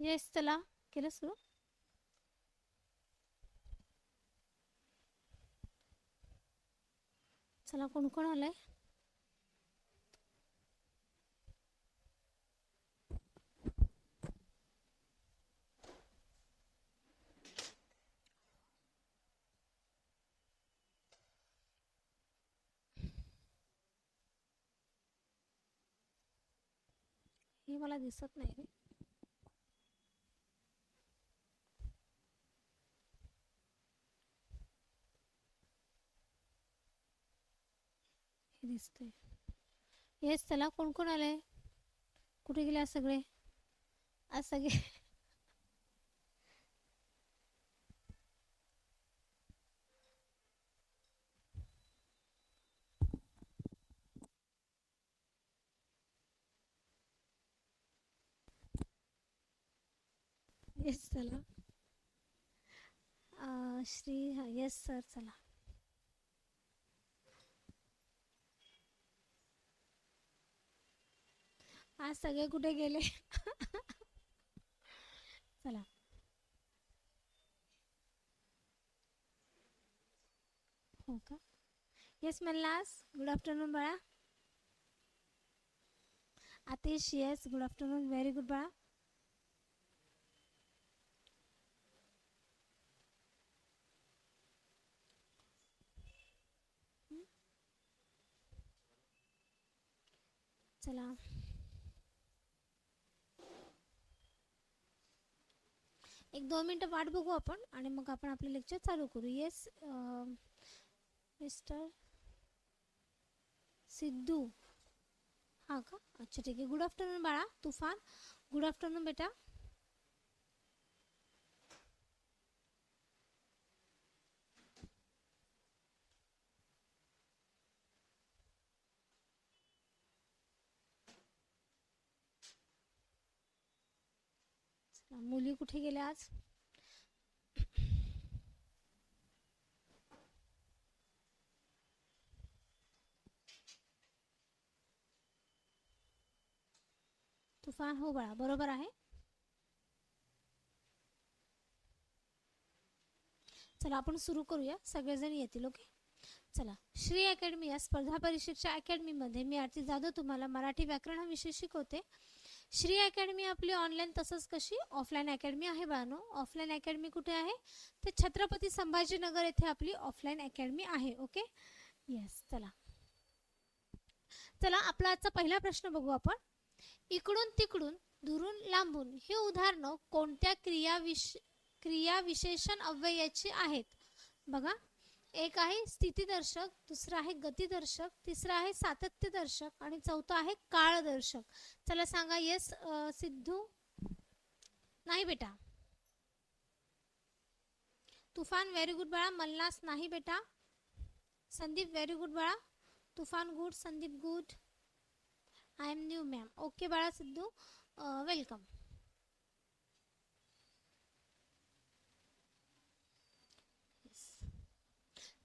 Yes चला केलं सुरू. चला कोण कोण आलंय? हे मला दिसत नाही. रे दिसतंय. येस चला कोण कोण आलंय? कुठे गेले आज सगळे? आज सगळे. येस चला. श्री येस सर चला. आज सगळे कुठे गेले? चला. हो का? येस मल्लास गुड आफ्टरनून बाळा. Atish yes good afternoon very good बाळा. चला. एक दोन मिनटं वाट बघू आपण आणि मग आपण आपले लेक्चर चालू करू. Yes mister Sidhu. हां का? अच्छा ठीक आहे. गुड आफ्टरनून बाळा. तुफान. गुड आफ्टरनून बेटा चला, मुली कुठे गेल्या आज? तुफान हो बाळा बरोबर आहे? चला आपण सुरू करूया. सगळेजण येतील ओके? चला. श्री अकॅडमी या स्पर्धा परीक्षेच्या अकॅडमीमध्ये मी आरती जाधव तुम्हाला मराठी व्याकरण हा विषय शिकवते. श्री अकॅडमी आपली ऑनलाईन तसंच कशी? ऑफलाईन अकॅडमी आहे बानो. ऑफलाईन अकॅडमी कुठे आहे? तर छत्रपती संभाजीनगर येथे आपली ऑफलाईन अकॅडमी आहे ओके? येस चला. चला आपला आजचा पहिला प्रश्न बघू आपण. इकडून तिकडून दुरून लांबून हे उदाहरणं कोणत्या क्रिया विश अव्ययाची आहेत? बघा. एक आहे स्थितीदर्शक दुसरं आहे गतिदर्शक तिसरं आहे सातत्यदर्शक आणि चौथं आहे काळदर्शक. चला सांगा येस सिद्धू? नाही बेटा. तुफान व्हेरी गुड बाळा. मल्लास नाही बेटा. संदीप व्हेरी गुड बाळा. Tufan good Sandeep good I am new ma'am okay बाळा सिद्धू. वेलकम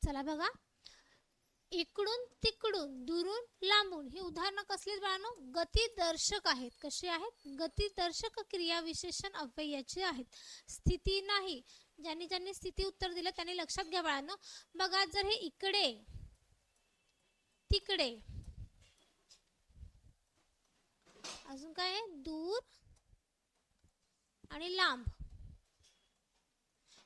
चला बघा. इकडून तिकडून दुरून लांबून ही उदाहरणं कसली बाळांनो? गतिदर्शक आहेत. कशी आहेत? गतिदर्शक क्रिया विशेषण अव्ययाची आहेत. स्थिती नाही. ज्यांनी ज्यांनी स्थिती उत्तर दिलं त्यांनी लक्षात घ्या बाळांनो. बघा जर हे इकडे तिकडे अजून काय आहे? दूर आणि लांब.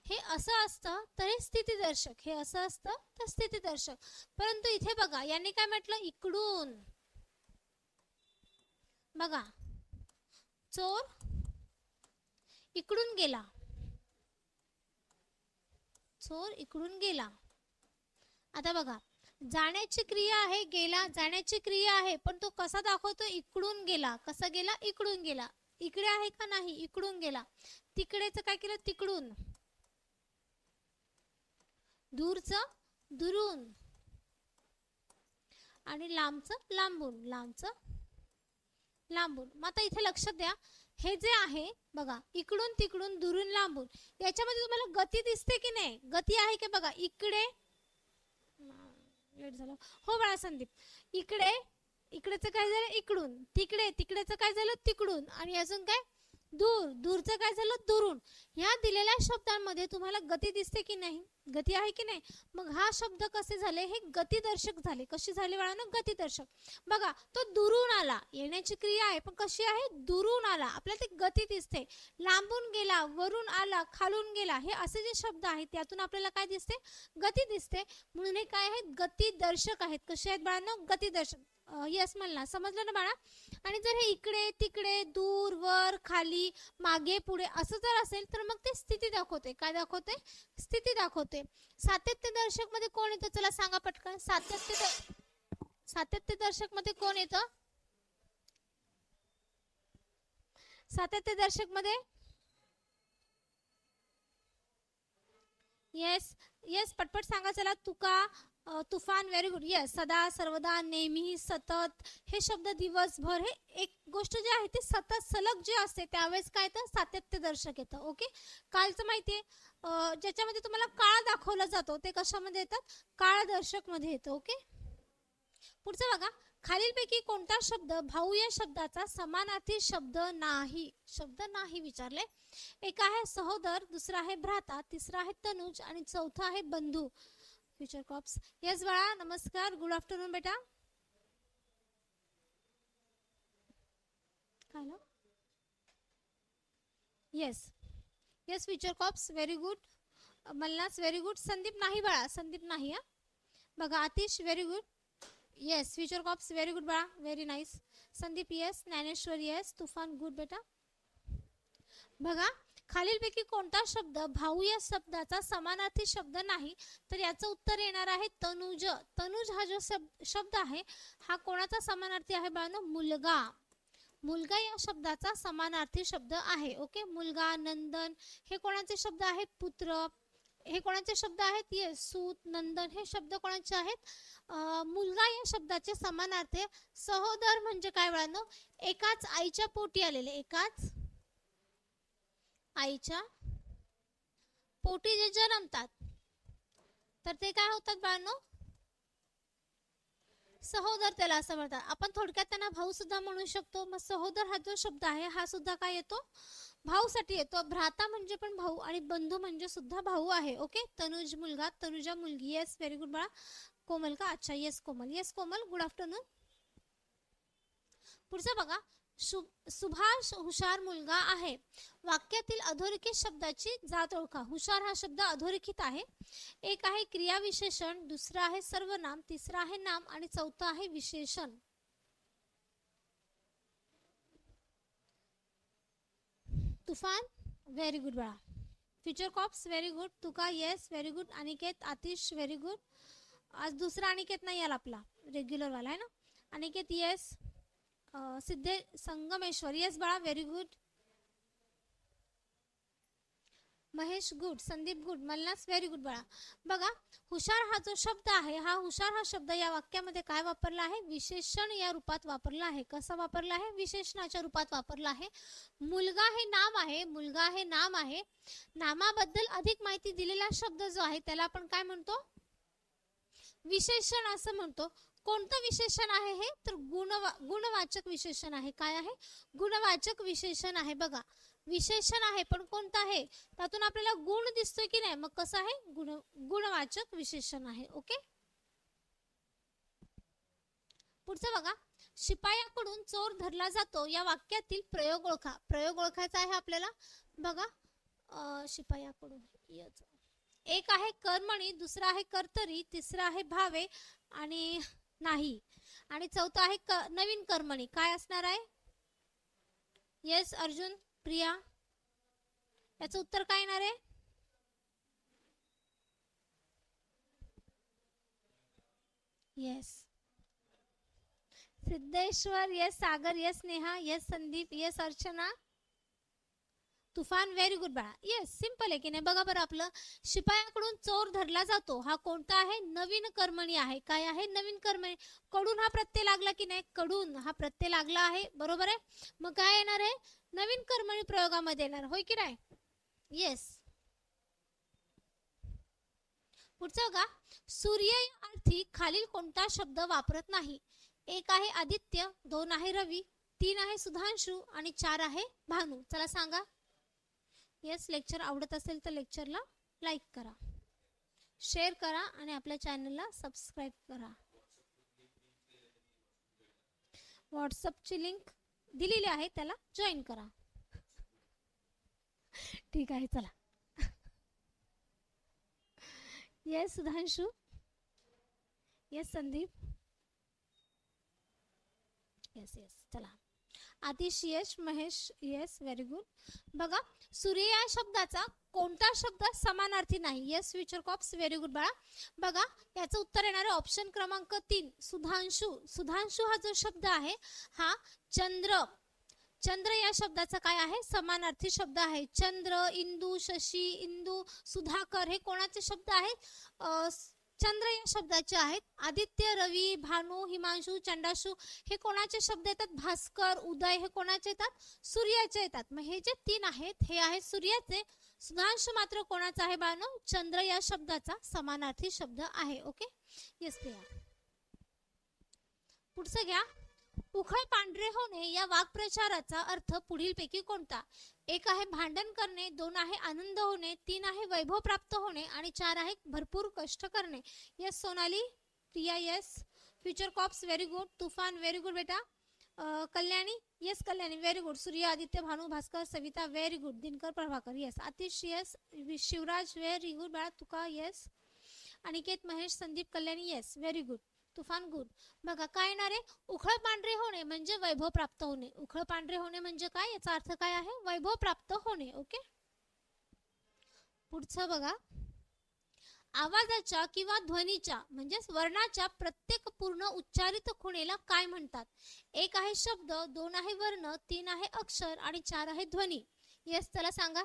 हे असं असतं तर हे स्थितीदर्शक. हे असं असतं तर स्थितीदर्शक. परंतु इथे बघा यांनी काय म्हटलं? इकडून. बघा. चोर इकडून गेला. चोर इकडून गेला. आता बघा. जाण्याची क्रिया आहे गेला. जाण्याची क्रिया आहे पण तो कसा दाखवतो? इकडून गेला. कसा गेला? इकडून गेला. इकडे आहे का नाही? इकडून गेला. तिकडेच काय केलं? तिकडून. दूरचं दुरून. आणि लांबचं लांबून. लांबचं लांबून. मग आता इथे लक्षात द्या. हे जे आहे बघा इकडून तिकडून दुरून लांबून. याच्यामध्ये तुम्हाला गती दिसते की नाही? गती आहे की बघा इकडे. लेट झालं. हो बाळा संदीप. इकडे इकडेचं काय झालं? इकडून. तिकडे तिकडेचं काय झालं? तिकडून. आणि अजून काय? दूर. दूरचं काय झालं? दुरून. ह्या दिलेल्या शब्दांमध्ये तुम्हाला गती दिसते की नाही? गती आहे की नाही? मग हा शब्द कसे झाले? हे गतिदर्शक झाले. कशी झाले बाळांनो? गतिदर्शक. बघा तो दुरून आला. येण्याची क्रिया आहे पण कशी आहे? दुरून आला. आपल्याला ती गती दिसते. लांबून गेला वरून आला खालून गेला. हे असे जे शब्द आहेत त्यातून आपल्याला काय दिसते? गती दिसते. म्हणून हे काय आहेत? गतिदर्शक आहेत. कसे आहेत बाळांनो? गतिदर्शक. यस म्हणला समजलं ना बाळा? आणि जर हे इकडे तिकडे दूर वर खाली मागे पुढे असं जर असेल तर मग ते स्थिती दाखवते. काय दाखवते? स्थिती दाखवते. सातत्य दर्शकमध्ये कोण येतं? चला सांगा पटकन. सातत्य द- सातत्य दर्शकमध्ये कोण येतं? सातत्य दर्शकमध्ये? येस येस पटपट सांगा चला. तुका तुफान व्हेरी गुड येस सदा सर्वदा नेहमी सतत. हे शब्द दिवसभर हे एक गोष्ट जी आहे ती सतत सलग जे असते त्यावेळेस काय तर सातत्य दर्शक येतं ओके कालचं माहितीये ज्याच्यामध्ये तुम्हाला काळ दाखवला जातो ते कशामध्ये येतात? काळ दर्शकमध्ये येतं ओके पुढचं बघा खालीलपैकी कोणता शब्द भाऊ या शब्दाचा समानार्थी शब्द नाही? शब्द नाही विचारले. एक आहे सहोदर दुसरा आहे भ्राता तिसरा आहे तनुज आणि चौथा आहे बंधू. फ्युचर कॉप्स येस बाळा नमस्कार गुड आफ्टरनून बेटा काय ना yes yes Future Cops very good Mallas very good Sandeep नाही बाळा संदीप नाही हा बघा Atish very good yes Future Cops very good बाळा very nice Sandeep yes Dnyaneshwar yes Tufan good बेटा बघा खालीलपैकी कोणता शब्द भाऊ या शब्दाचा समानार्थी शब्द नाही? तर याचं उत्तर येणार आहे तनुज. तनुज हा जो शब्द आहे हा कोणाचा समानार्थी आहे बाळांनो? मुलगा. मुलगा या शब्दाचा समानार्थी शब्द आहे. ओके? मुलगा नंदन हे कोणाचे शब्द आहेत? पुत्र. हे कोणाचे शब्द आहेत? ये सूत नंदन हे शब्द कोणाचे आहेत? मुलगा या शब्दाचे समानार्थी. सहोदर म्हणजे काय वळानो एकाच आईच्या पोटी आलेले. एकाच आईच्या पोटी जे जन्मतात तर ते काय होतात बाळांनो? सहोदर त्याला असं म्हणतात. आपण थोडक्यात त्यांना भाऊ सुद्धा म्हणू शकतो. मग सहोदर हा जो शब्द आहे हा सुद्धा काय येतो? भाऊसाठी येतो. भ्राता म्हणजे पण भाऊ आणि बंधू म्हणजे सुद्धा भाऊ आहे. ओके? तनुज मुलगा तनुजा मुलगी. येस व्हेरी गुड बाळा. कोमल का? अच्छा yes Komal. Yes Komal good afternoon पुढचं बघा. शु- सुभाष हुशार मुलगा आहे. वाक्यातील अधोरेखित शब्दाची जात ओळखा. हुशार हा शब्द अधोरेखित आहे. एक आहे क्रियाविशेषण दुसरा आहे सर्वनाम तिसरा आहे नाम आणि चौथा आहे विशेषण. तुफान? व्हेरी गुड बाळा. Future Cops very good Tuka yes very good Aniket Atish very good आज दुसरा अनिकेत नाही आला आपला. रेग्युलर वाला आहे ना? अनिकेत येस सिद्धे संगमेश्वर येस बाळा very good Mahesh good Sandeep good Mallas very good बाळा. बघा हुशार हा जो शब्द आहे हा हुशार हा शब्द या वाक्यामध्ये काय वापरला आहे? विशेषण या रूपात वापरला आहे. कसा वापरला आहे? विशेषणाच्या रूपात वापरला आहे. मुलगा हे नाम आहे मुलगा हे नाम आहे. नामाबद्दल अधिक माहिती दिलेला शब्द जो आहे त्याला आपण काय म्हणतो? विशेषण असं म्हणतो. कोणतं विशेषण आहे हे? तर गुणवा गुणवाचक विशेषण आहे. काय आहे? गुणवाचक विशेषण आहे. बघा विशेषण आहे पण कोणतं आहे? त्यातून आपल्याला गुण दिसतोय की नाही? मग कसं आहे? गुण गुणवाचक विशेषण आहे. ओके? पुढचं बघा. शिपायाकडून चोर धरला जातो. या वाक्यातील प्रयोग ओळखा. प्रयोग ओळखायचा आहे आपल्याला? बघा. अं, शिपायाकडून. एक आहे कर्मणी दुसरा आहे कर्तरी तिसरा आहे भावे आणि नाही. आणि चौथं आहे क नवीन कर्मणी. काय असणार आहे? येस अर्जुन प्रिया याचं उत्तर काय येणार आहे? Yes Siddheshwar yes Sagar yes Neha yes Sandeep yes Archana. Tufan very good बाळा. येस सिंपल आहे की नाही. बघा बरं आपलं शिपायाकडून चोर धरला जातो. हा कोणता आहे? नवीन कर्मणी आहे. काय आहे? नवीन कर्मणी. कडून हा प्रत्यय लागला की नाही? कडून हा प्रत्यय लागला आहे. बरोबर आहे? मग काय येणार आहे? नवीन कर्मणी प्रयोगामध्ये येणार. होय की नाही? येस पुढचं बघा. सूर्य अर्थी खालील कोणता शब्द वापरत नाही? एक आहे आदित्य दोन आहे रवी तीन आहे सुधांशु आणि चार आहे भानू. चला सांगा. येस लेक्चर आवडत असेल तर लेक्चरला लाईक करा. शेअर करा आणि आपल्या चॅनलला सबस्क्राईब करा. व्हॉट्सअपची लिंक दिलेली आहे त्याला जॉईन करा. ठीक आहे चला. Yes Sudhanshu. Yes Sandeep. Yes yes चला. Atish Yash Mahesh yes very good बघा सूर्य या शब्दाचा कोणता शब्द समानार्थी नाही? Yes Future Cops very good बाळा. बघा याचं उत्तर येणार आहे ऑप्शन क्रमांक तीन सुधांशु. सुधांशु हा जो शब्द आहे हा चंद्र. चंद्र या शब्दाचा काय आहे? समानार्थी शब्द आहे. चंद्र इंदू शशी इंदू सुधाकर हे कोणाचे शब्द आहेत? चंद्र या शब्दाचे आहेत. आदित्य रवी भानू हिमांशू चंडाशू हे कोणाचे शब्द येतात? भास्कर उदय हे कोणाचे येतात? सूर्याचे येतात. मग हे जे तीन आहेत हे आहेत सूर्याचे. सुधांशु मात्र कोणाचा आहे बानो चंद्र या शब्दाचा समानार्थी शब्द आहे. ओके? येस प्रिया पुढचं घ्या. उखळ पांढरे होणे या वाक्प्रचाराचा अर्थ पुढीलपैकी कोणता? एक आहे भांडण करणे दोन आहे आनंद होणे तीन आहे वैभव प्राप्त होणे आणि चार आहे भरपूर कष्ट करणे. Yes Sonali? Priya yes Future Cops very good Tufan very good बेटा. Kalyani? Yes Kalyani very good सूर्य आदित्य भानू भास्कर सविता व्हेरी गुड दिनकर Prabhakar yes Atish yes Shivraj very good बाळा Tuka yes Aniket Mahesh Sandeep Kalyani yes very good Tufan गुण. बघा काय येणार आहे? उखळ पांढरे होणे म्हणजे वैभव प्राप्त होणे. उखळ पांढरे होणे म्हणजे काय? याचा अर्थ काय आहे? वैभव प्राप्त होणे ओके? पुढचं बघा. आवाजाच्या किंवा ध्वनीच्या म्हणजे वर्णाच्या प्रत्येक पूर्ण उच्चारित खुणेला काय म्हणतात? एक आहे शब्द दोन आहे वर्ण तीन आहे अक्षर आणि चार आहे ध्वनी. येस त्याला सांगा.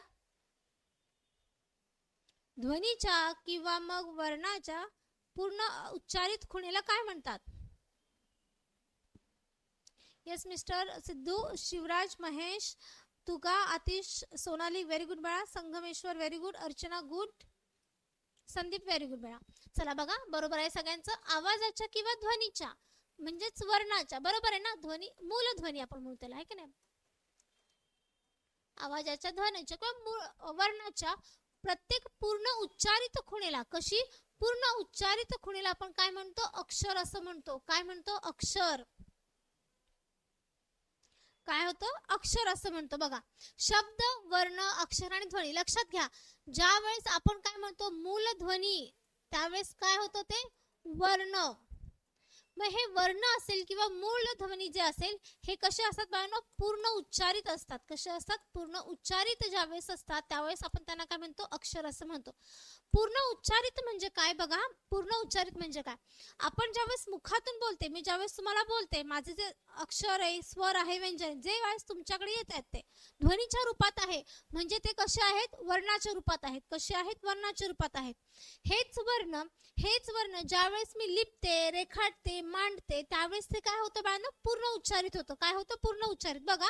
ध्वनीच्या किंवा मग वर्णाच्या पूर्ण उच्चारित खुणेला काय म्हणतात? Yes mister Sidhu Shivraj Mahesh Tuga Atish Sonali very good बाळा. Sangameshwar very good Archana good Sandeep very good बाळा. चला बघा बरोबर आहे सगळ्यांचं? आवाजाच्या किंवा ध्वनीच्या? म्हणजेच वर्णाच्या. बरोबर आहे ना? ध्वनी मूल ध्वनी आपण म्हणू त्याला आहे की नाही? आवाजाच्या ध्वनीच्या किंवा वर्णाच्या प्रत्येक पूर्ण उच्चारित खुणेला कशी? पूर्ण उच्चारित खुणेला आपण काय म्हणतो? अक्षर असं म्हणतो. काय म्हणतो? अक्षर. काय होतं? अक्षर असं म्हणतो. बघा. शब्द वर्ण अक्षर आणि ध्वनी. लक्षात घ्या. ज्या वेळेस आपण काय म्हणतो? मूल ध्वनी त्यावेळेस काय होतं ते? वर्ण. मग हे वर्ण असेल किंवा मूळ ध्वनी जे असेल हे कसे असतात बाळांनो? पूर्ण उच्चारित असतात. कसे असतात? पूर्ण उच्चारित ज्यावेळेस असतात त्यावेळेस आपण त्यांना काय म्हणतो? अक्षर असं म्हणतो. पूर्ण उच्चारित म्हणजे काय बघा? पूर्ण उच्चारित म्हणजे काय? आपण ज्यावेळेस मुखातून बोलते मी ज्यावेळेस तुम्हाला बोलते माझे जे अक्षर आहे स्वर आहे व्यंजन जे वेळेस तुमच्याकडे येत आहेत ते ध्वनीच्या रूपात आहे म्हणजे ते कसे आहेत? वर्णाच्या रूपात आहेत. कसे आहेत? वर्णाच्या रूपात आहेत. हेच वर्ण हेच वर्ण ज्यावेळेस मी लिपते रेखाटते मांडते त्यावेळेस ते काय होतं बाळांनो? पूर्ण उच्चारित होतं. काय होतं? पूर्ण उच्चारित. बघा.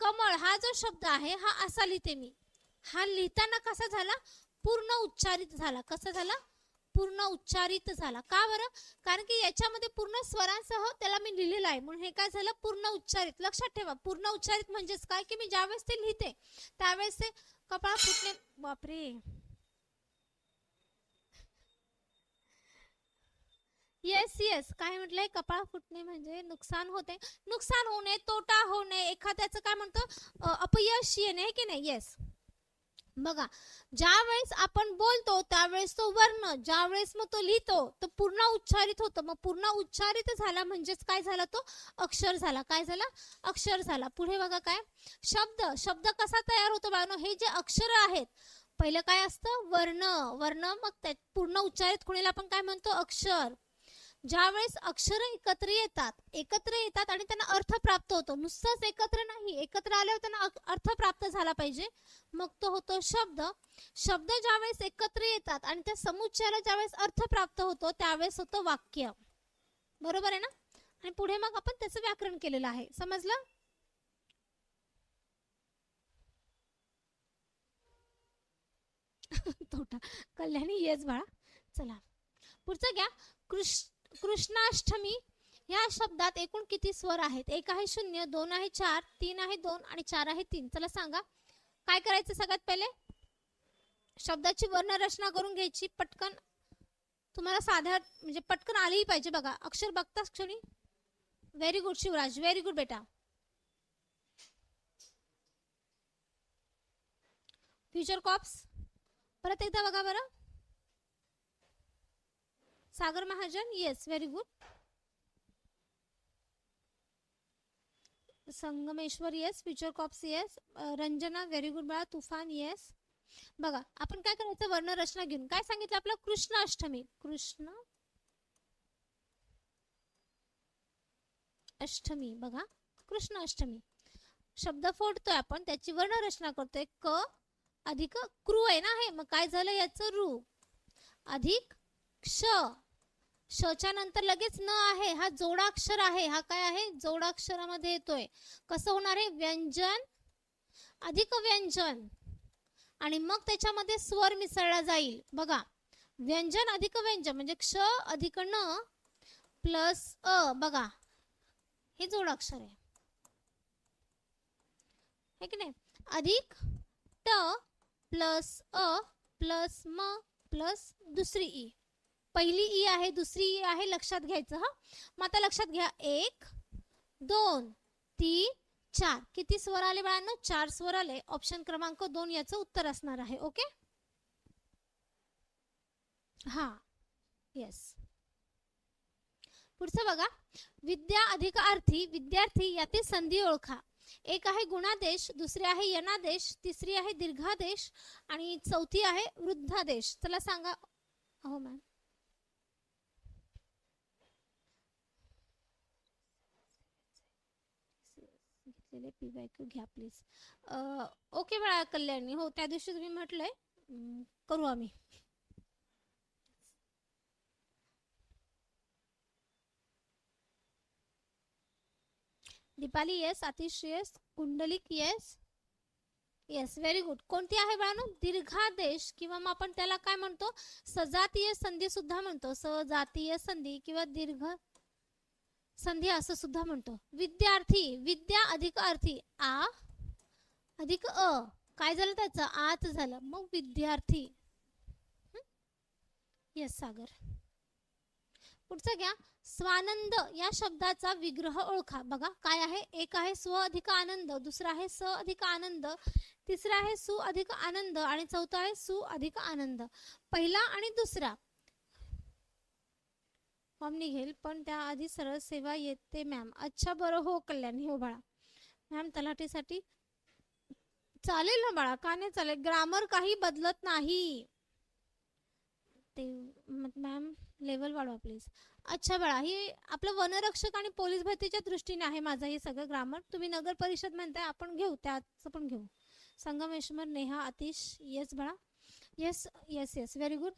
कमळ हा जो शब्द आहे हा असा लिहिते मी. हा लिहिताना कसा झाला? पूर्ण उच्चारित झाला. कसा झाला? पूर्ण उच्चारित झाला. का बरं? कारण की याच्यामध्ये पूर्ण स्वरांसह त्याला मी लिहिलेलं आहे. म्हणून हे काय झालं? पूर्ण उच्चारित. लक्षात ठेवा. पूर्ण उच्चारित म्हणजेच काय? की मी ज्यावेळेस ते लिहिते त्यावेळेस ते कपाळ फुटणे बापरे. येस येस काय म्हटलंय? कपाळ फुटणे म्हणजे नुकसान होते. नुकसान होणे तोटा होणे एखाद्याचं काय म्हणतो? अपयश येणे की नाही? येस बघा ज्या वेळेस आपण बोलतो त्यावेळेस तो वर्ण ज्या वेळेस मग तो लिहितो तो पूर्ण उच्चारित होतो. मग पूर्ण उच्चारित झाला म्हणजेच काय झाला तो? अक्षर झाला. काय झाला? अक्षर झाला. पुढे बघा काय? शब्द. शब्द कसा तयार होतो बाळांनो? हे जे अक्षर आहेत पहिलं काय असतं? वर्ण. वर्ण मग त्या पूर्ण उच्चारित खुणेला आपण काय म्हणतो? अक्षर. ज्यावेळेस अक्षर एकत्र येतात एकत्र येतात आणि त्यांना अर्थ प्राप्त होतो. नुसताच एकत्र नाही एकत्र आल्यावर त्यांना अर्थ प्राप्त झाला पाहिजे. मग तो होतो शब्द. शब्द ज्यावेळेस एकत्र येतात आणि त्या समुच्चयाला ज्यावेळेस अर्थ प्राप्त होतो त्यावेळेस होतं वाक्य. बरोबर आहे ना? आणि पुढे मग आपण त्याचं व्याकरण केलेलं आहे. समजलं? तोटा. कल्याणी येस बाळा. चला. पुढचं घ्या. कृष्ण कृष्णाष्टमी या शब्दात एकूण किती स्वर आहेत? एक आहे शून्य दोन आहे चार तीन आहे दोन आणि चार आहे तीन. चला सांगा. काय करायचं सगळ्यात पहिले? शब्दाची वर्णरचना करून घ्यायची. पटकन. तुम्हाला साध्या म्हणजे पटकन आलीही पाहिजे बघा. अक्षर बघताच क्षणी. Very good Shivraj. Very good बेटा. फ्युचर कॉप्स परत एकदा बघा बरं. Sagar Mahajan yes very good Sangameshwar yes Future Cops yes Ranjana very good बाळा तुफान येस बघा आपण काय करायचं? वर्णरचना घेऊन. काय सांगितलं आपलं? कृष्ण अष्टमी. कृष्ण अष्टमी बघा. कृष्ण अष्टमी. शब्द फोडतोय आपण त्याची वर्णरचना करतोय. क अधिक क्रू आहे ना हे? मग काय झालं याचं? रू. अधिक क्ष. शच्यानंतर लगेच न आहे हा जोडाक्षर आहे. हा काय आहे? जोडाक्षरामध्ये येतोय. कसं होणार आहे? व्यंजन अधिक व्यंजन. आणि मग त्याच्यामध्ये स्वर मिसळला जाईल. बघा व्यंजन अधिक व्यंजन म्हणजे क्ष अधिक न प्लस अ. बघा हे जोडाक्षर आहे. की नाही? अधिक ट प्लस अ प्लस म प्लस दुसरी ई. पहिली ई आहे दुसरी ई आहे लक्षात घ्यायचं हा? मग आता लक्षात घ्या एक दोन तीन चार. किती स्वर आले बाळांनो? चार स्वर आले. ऑप्शन क्रमांक दोन याचं उत्तर असणार आहे ओके? हा. येस पुढचं बघा. विद्या अधिक अर्थी विद्यार्थी यातील संधी ओळखा. एक आहे गुणादेश दुसरी आहे यनादेश तिसरी आहे दीर्घादेश आणि चौथी आहे वृद्धादेश. चला सांगा. हो मॅम झालेले पी वाय क्यू घ्या प्लीज ओके बाळा कल्याणी. हो त्या दिवशी तुम्ही म्हटलंय करू आम्ही. Deepali yes Atish yes Kundalik yes yes very good कोणती आहे बाळानो दीर्घादेश किंवा मग आपण त्याला काय म्हणतो? सजातीय संधी सुद्धा म्हणतो. सजातीय संधी किंवा दीर्घ संधी असं सुद्धा म्हणतो. विद्यार्थी विद्या अधिक अर्थी आ अधिक अ. काय झालं त्याचं? आच झालं. मग विद्यार्थी. यस सागर. पुढचं घ्या. स्वानंद या शब्दाचा विग्रह ओळखा. बघा काय आहे? एक आहे स्व अधिक आनंद दुसरा आहे स अधिक आनंद तिसरा आहे सु अधिक आनंद आणि चौथा आहे सु अधिक आनंद. पहिला आणि दुसरा. फॉर्म निघेल पण त्याआधी सरळ सेवा येते मॅम. अच्छा बरं. हो कल्याणी. हो बाळा. मॅम तलाठीसाठी चालेल ना बाळा? का नाही चालेल? ग्रामर काही बदलत नाही. ते मॅम लेवल वाढवा प्लीज. अच्छा बाळा ही आपलं वनरक्षक आणि पोलीस भरतीच्या दृष्टीने आहे माझं हे सगळं ग्रामर. तुम्ही नगर परिषद म्हणताय आपण घेऊ त्याचं पण घेऊ. संगमेश्वर नेहा आतिश येस बाळा. Yes yes yes. Very good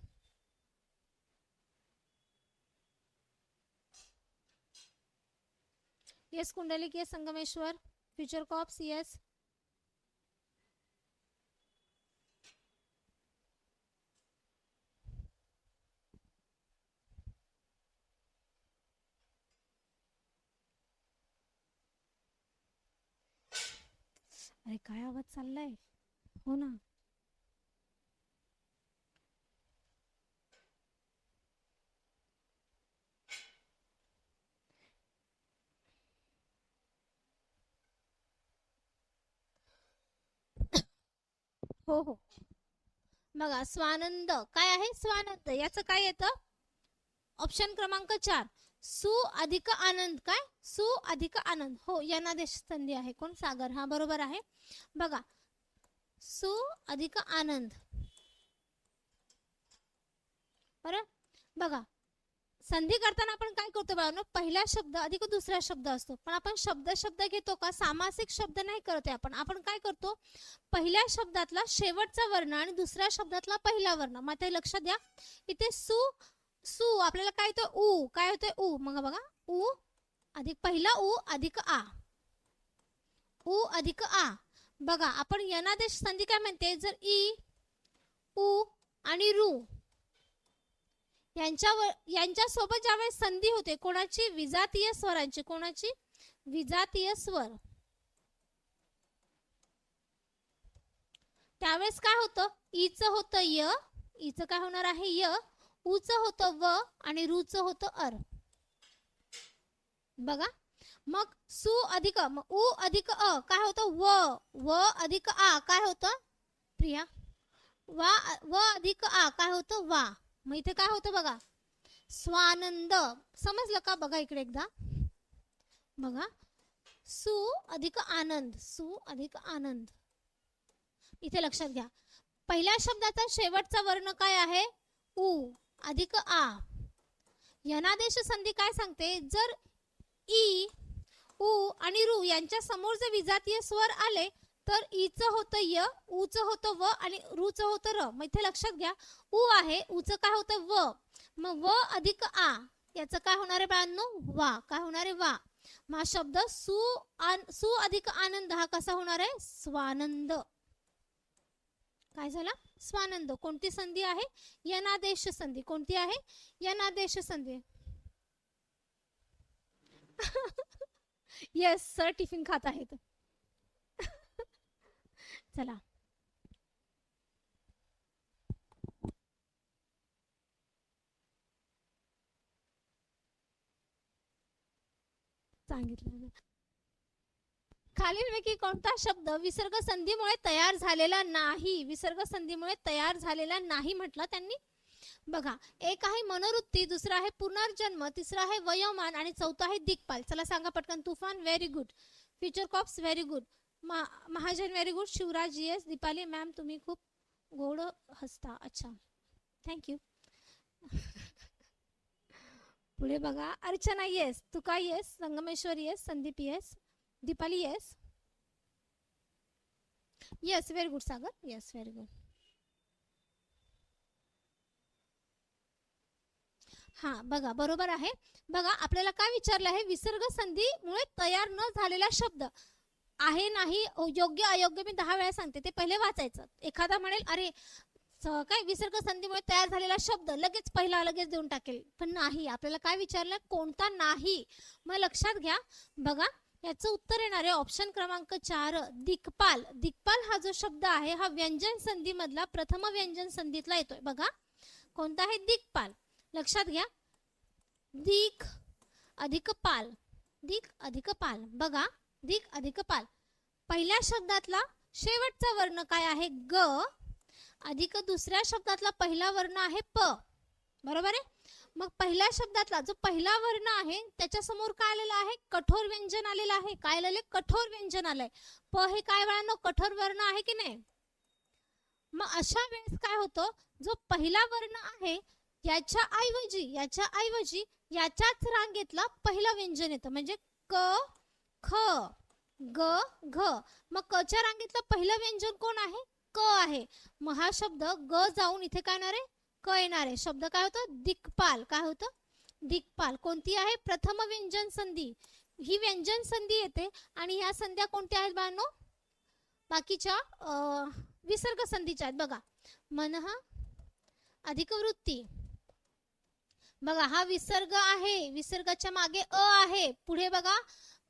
yes Kundalik yes Sangameshwar Future Cops yes अरे काय आवाज चाललाय? हो ना. हो हो. बघा स्वानंद. काय आहे स्वानंद? याचं काय येतं? ऑप्शन क्रमांक चार. सु अधिक आनंद. काय? सु अधिक आनंद. हो यनादेश संधी आहे. कोण? सागर. हा बरोबर आहे. बघा सु अधिक आनंद. बरं? बघा संधी करताना आपण काय करतो बाळांनो? पहिला शब्द अधिक दुसरा शब्द असतो. पण आपण शब्द शब्द घेतो का? सामासिक शब्द नाही करत आहे आपण. आपण काय करतो? पहिल्या शब्दातला शेवटचा वर्ण आणि दुसऱ्या शब्दातला पहिला वर्ण. मग ते लक्षात द्या. इथे सु सु आपल्याला काय होतं उ. काय होतंय? उ. मग बघा. उ अधिक पहिला उ अधिक आ. उ अधिक आ. बघा आपण यनादेश संधी काय म्हणते? जर ई उ आणि रू यांच्यावर यांच्यासोबत ज्यावेळेस संधी होते कोणाची? विजातीय स्वरांची. कोणाची? विजातीय स्वर. त्यावेळेस काय होतं? ईच होतं य. ईच काय होणार आहे? य. उच होतं व आणि रुच होतं अर. बघा. मग सु अधिक उ अधिक अ काय होतं? व. व अधिक आ काय होतं? प्रिया. वा व अधिक आ काय होतं? वा. मग इथे काय होतं बघा? स्वानंद. समजलं का बघा इकडे एकदा? बघा. सु अधिक आनंद. सु अधिक आनंद. इथे लक्षात घ्या. पहिल्या शब्दाचा शेवटचा वर्ण काय आहे? उ. अधिक आ. यनादेश संधी काय सांगते? जर ई उ आणि रु यांच्या समोर जर विजातीय स्वर आले तर ईचं होतं य उच होतं व आणि रुचं होतं र. मग इथे लक्षात घ्या उ आहे उच काय होतं? व. मग व अधिक आ. याचं काय होणार आहे बाळांनो? वा. काय होणार आहे? वा. मग हा शब्द सु आन सु अधिक आनंद हा कसा होणार आहे? स्वानंद. काय झाला? स्वानंद. कोणती संधी आहे? यनादेश संधी. कोणती आहे? यनादेश संधी. येस सर टिफिन खात आहेत. चला. सांगितलं खालीलपैकी कोणता शब्द विसर्ग संधीमुळे तयार झालेला नाही? विसर्ग संधीमुळे तयार झालेला नाही म्हटलं त्यांनी? बघा एक आहे मनोवृत्ती दुसरा आहे पुनर्जन्म तिसरा आहे वयोमान आणि चौथा आहे दिग्पाल. चला सांगा पटकन. Tufan very good Future Cops very good Mahajan very good Shivraj yes Deepali ma'am तुम्ही खूप गोड हसता. अच्छा. थँक्यू पुढे बघा. Archana yes Tuka yes Sangameshwar yes Sandeep yes Deepali yes yes very good Sagar. Yes very good हा बघा बरोबर आहे. बघा आपल्याला काय विचारलं आहे? विसर्ग संधीमुळे तयार न झालेला शब्द. आहे नाही हो, योग्य अयोग्य मी दहा वेळा सांगते. ते पहिले वाचायचं. एखादा म्हणेल अरे काय विसर्ग संधीमुळे तयार झालेला शब्द लगेच पहिला लगेच देऊन टाकेल. पण नाही आपल्याला काय विचारलं? कोणता नाही? मग लक्षात घ्या. बघा याचं उत्तर येणार आहे ऑप्शन क्रमांक चार दिक्पाल. दिक्पाल हा जो शब्द आहे हा व्यंजन संधी मधला प्रथम व्यंजन संधीतला येतोय. बघा. कोणता आहे? दिक्पाल. लक्षात घ्या. दिक अधिक पाल दिक अधिक पाल बघा. धिक अधिक पाल. पहिल्या शब्दातला शेवटचा वर्ण काय आहे? ग. अधिक दुसऱ्या शब्दातला पहिला वर्ण आहे प. बरोबर आहे? मग पहिल्या शब्दातला जो पहिला वर्ण आहे त्याच्यासमोर काय आलेला आहे? कठोर व्यंजन आलेलं आहे. काय आलेलं आहे? कठोर व्यंजन आलंय. प हे काय वेळानं कठोर वर्ण आहे की नाही? मग अशा वेळेस काय होतं? जो पहिला वर्ण आहे याच्या ऐवजी याच्या ऐवजी याच्याच रांगेतला पहिला व्यंजन येतं. म्हणजे क ख ग घ. मग कच्या रांगेतलं पहिलं व्यंजन कोण आहे? क आहे. मग हा शब्द ग जाऊन इथे काय येणार आहे? क येणार आहे. शब्द काय होतं? दिक्पाल. काय होतं? दिक्पाल. कोणती आहे? प्रथम व्यंजन संधी. ही व्यंजन संधी येते आणि ह्या संध्या कोणत्या आहेत बाळांनो? बाकीच्या विसर्ग संधीच्या आहेत. बघा. मनः अधिक वृत्ती. बघा हा विसर्ग आहे. विसर्गाच्या मागे अ आहे. पुढे बघा.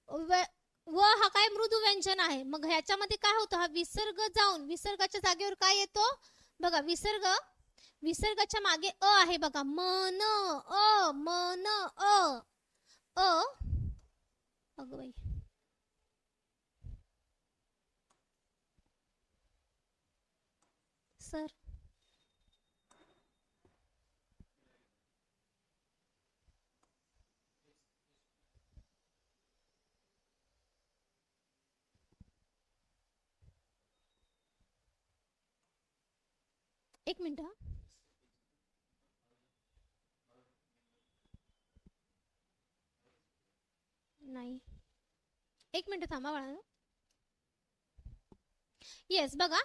व व हा काय मृदू व्यंजन आहे. मग ह्याच्यामध्ये काय होतं? हा विसर्ग जाऊन विसर्गाच्या जागेवर काय येतो? बघा विसर्ग विसर्गाच्या मागे अ आहे बघा. मन अ मन अ अ. अगं बाई. सर. एक मिनिट नाही. एक मिनिट थांबा बाळा येस बघा.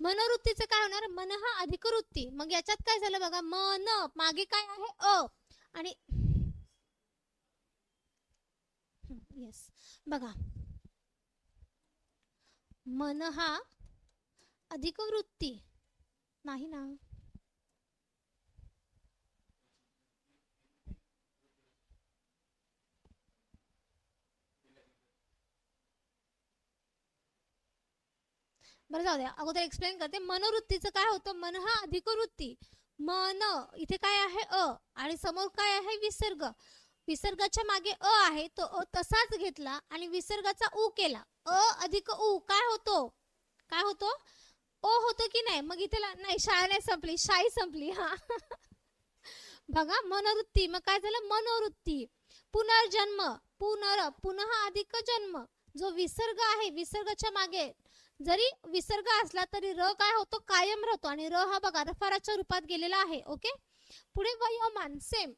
मनोवृत्तीचं काय होणार? मन हा अधिक वृत्ती. मग याच्यात काय झालं बघा? मन मागे काय आहे? अ. आणि येस बघा. मन हा अधिक वृत्ती. नाही ना. बरं जाऊ द्या अगोदर एक्सप्लेन करते. मनोवृत्तीचं काय होतं? मन हा अधिक वृत्ती मन इथे काय आहे? अ. आणि समोर काय आहे? विसर्ग. विसर्गाच्या मागे अ आहे तो अ तसाच घेतला आणि विसर्गाचा उ केला. अ अधिक उ. काय होतो? काय होतो? ओ होतो की नाही? मग इथे नाही शाळा नाही संपली. शाई संपली हा. बघा मनोवृत्ती. मग काय झालं? मनोवृत्ती. पुनर्जन्म. पुनर पुनः अधिक जन्म. जो विसर्ग आहे विसर्गाच्या मागे. जरी विसर्ग असला तरी र काय होतो? कायम राहतो. आणि र हा बघा रफाराच्या रूपात गेलेला आहे ओके? पुढे वयोमान सेम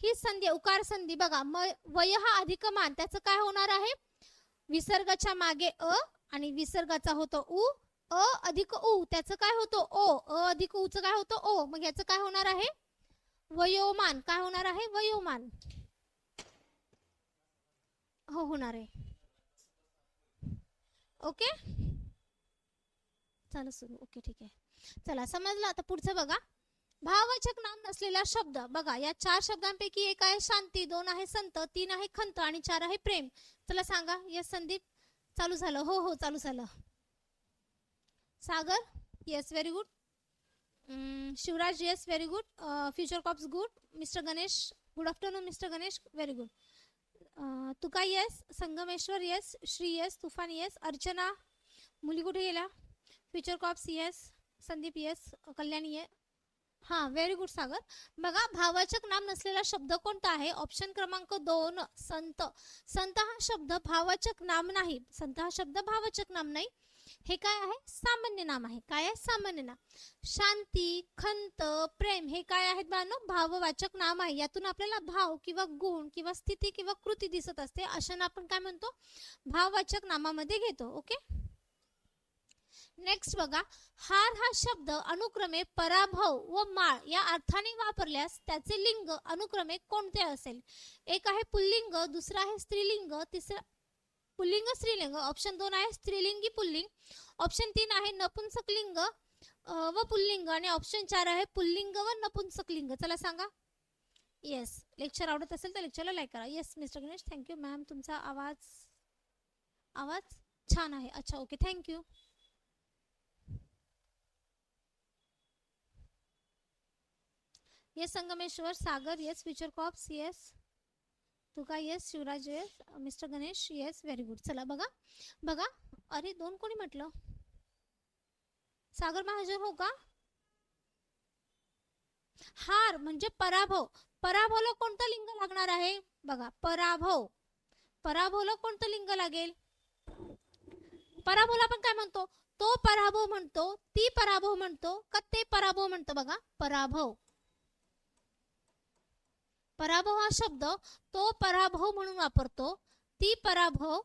ही संधी उकार संधी बघा. म- वय हा अधिक मान. त्याचं काय होणार आहे? विसर्गाच्या मागे अ आणि विसर्गाचा होतो उ. अ अधिक उ त्याचं काय होतं? ओ अ अधिक उ काय होतं? ओ मग याचं काय होणार आहे? वयोमान. काय होणार आहे? वयोमान. हो होणार आहे. ओके? चला सुरू. ओके ठीक आहे. चला समजलं? आता पुढचं बघा. भाववाचक नाम नसलेला शब्द. बघा या चार शब्दांपैकी एक आहे शांती दोन आहे संत तीन आहे खंत आणि चार आहे प्रेम. चला सांगा. यस संदीप. चालू झालं. हो हो चालू झालं. Sagar yes very good Shivraj yes very good Future Cops good mister Ganesh good afternoon mister Ganesh very good Tuka yes Sangameshwar yes Shri yes Tufan yes Archana मुली कुठे गेल्या Future Cops yes Sandeep yes Kalyani ये हा very good सागर. बघा भावाचक नाम नसलेला शब्द कोणता आहे? ऑप्शन क्रमांक दोन संत. संत हा शब्द भावाचक नाम नाही. संत हा शब्द भावाचक नाम नाही. हे काय आहे? सामान्य नाम आहे. काय आहे? सामान्य नाम. शांती खंत प्रेम हे काय आहेत बानो भाववाचक नाम आहे. यातून आपल्याला भाव किंवा गुण किंवा स्थिती किंवा कृती दिसत असते. अशांना आपण काय म्हणतो? भाववाचक नामामध्ये घेतो. ओके? नेक्स्ट बघा. हार हा शब्द अनुक्रमे पराभव व माळ या अर्थाने वापरल्यास त्याचे लिंग अनुक्रमे कोणते असेल? एक आहे पुल्लिंग दुसरा आहे स्त्रीलिंग तिसरा पुल्लिंग स्त्रीलिंग. ऑप्शन दोन आहे स्त्रीलिंगी पुल्लिंग. ऑप्शन तीन आहे नपुंसकलिंग व पुल्लिंग. आणि ऑप्शन चार आहे पुल्लिंग व नपुंसकलिंग. चला सांगा. येस लेक्चर आवडत असेल तर लेक्चरला लाईक करा. Yes mister Ganesh thank you ma'am तुमचा आवाज आवाज छान आहे. अच्छा okay thank you yes Sangameshwar. Sagar. Yes Future Cops yes Tuka yes Shivraj yes mister Ganesh yes very good चला बघा. बघा. अरे दोन कोणी म्हटलं? सागर महाजन हो का? हार म्हणजे पराभव. पराभवला कोणतं लिंग लागणार आहे? बघा पराभव. पराभवला कोणतं लिंग लागेल? पराभवला आपण काय म्हणतो? तो पराभव म्हणतो ती पराभव म्हणतो का ते पराभव म्हणतो बघा? पराभव. पराभव हा शब्द तो पराभव म्हणून वापरतो. ती पराभव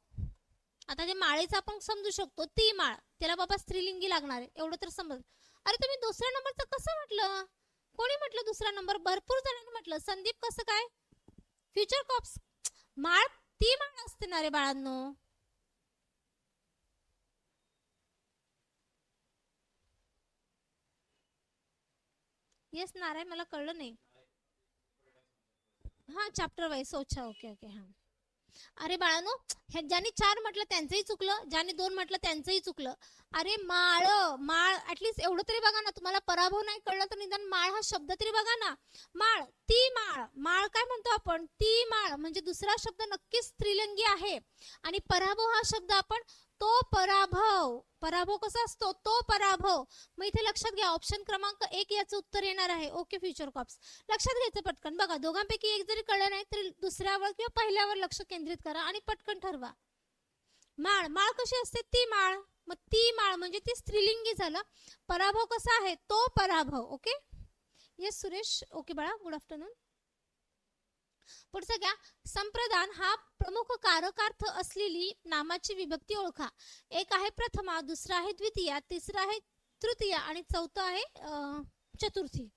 आता ते माळेचा आपण समजू शकतो ती माळ. त्याला बाबा स्त्रीलिंगी लागणार आहे एवढं तर समज. अरे तुम्ही दुसऱ्या नंबरचं कसं म्हटलं? कोणी म्हटलं दुसरा नंबर? भरपूर जणांनी म्हटलं. संदीप कसं काय? फ्युचर कॉप्स माळ ती माळ असते ना रे बाळांनो. येस नारायण मला कळलं नाही. हा चॅप्टर वाईज अच्छा ओके ओके हा. अरे बाळानो ज्यांनी चार म्हटलं त्यांचंही चुकलं ज्यांनी दोन म्हटलं त्यांचंही चुकलं. अरे माळ माळ ऍटलीस्ट एवढं तरी बघा ना तुम्हाला पराभव नाही कळलं तर निदान माळ हा शब्द तरी बघा ना. माळ ती माळ माळ काय म्हणतो आपण? ती माळ म्हणजे दुसरा शब्द नक्कीच स्त्रीलिंगी आहे. आणि पराभव हा शब्द आपण तो पराभव पराभव कसा असतो? तो पराभव. मग इथे लक्षात घ्या ऑप्शन क्रमांक एक याचं उत्तर येणार आहे. ओके फ्युचर कॉप्स लक्षात घ्यायचं पटकन. बघा दोघांपैकी एक जरी कळलं नाही तरी दुसऱ्यावर किंवा पहिल्यावर लक्ष केंद्रित करा आणि पटकन ठरवा. माळ. माळ कशी असते? ती माळ. मग ती माळ म्हणजे ती स्त्रीलिंगी झालं. पराभव कसा आहे? तो पराभव. ओके येस सुरेश ओके बाळा. गुड आफ्टरनून पुढचं घ्या. संप्रदान हा प्रमुख कारकार्थ असलेली नामाची विभक्ती ओळखा. एक आहे प्रथमा दुसरा आहे द्वितीया तिसरा आहे तृतीया आणि चौथं आहे अं, चतुर्थी.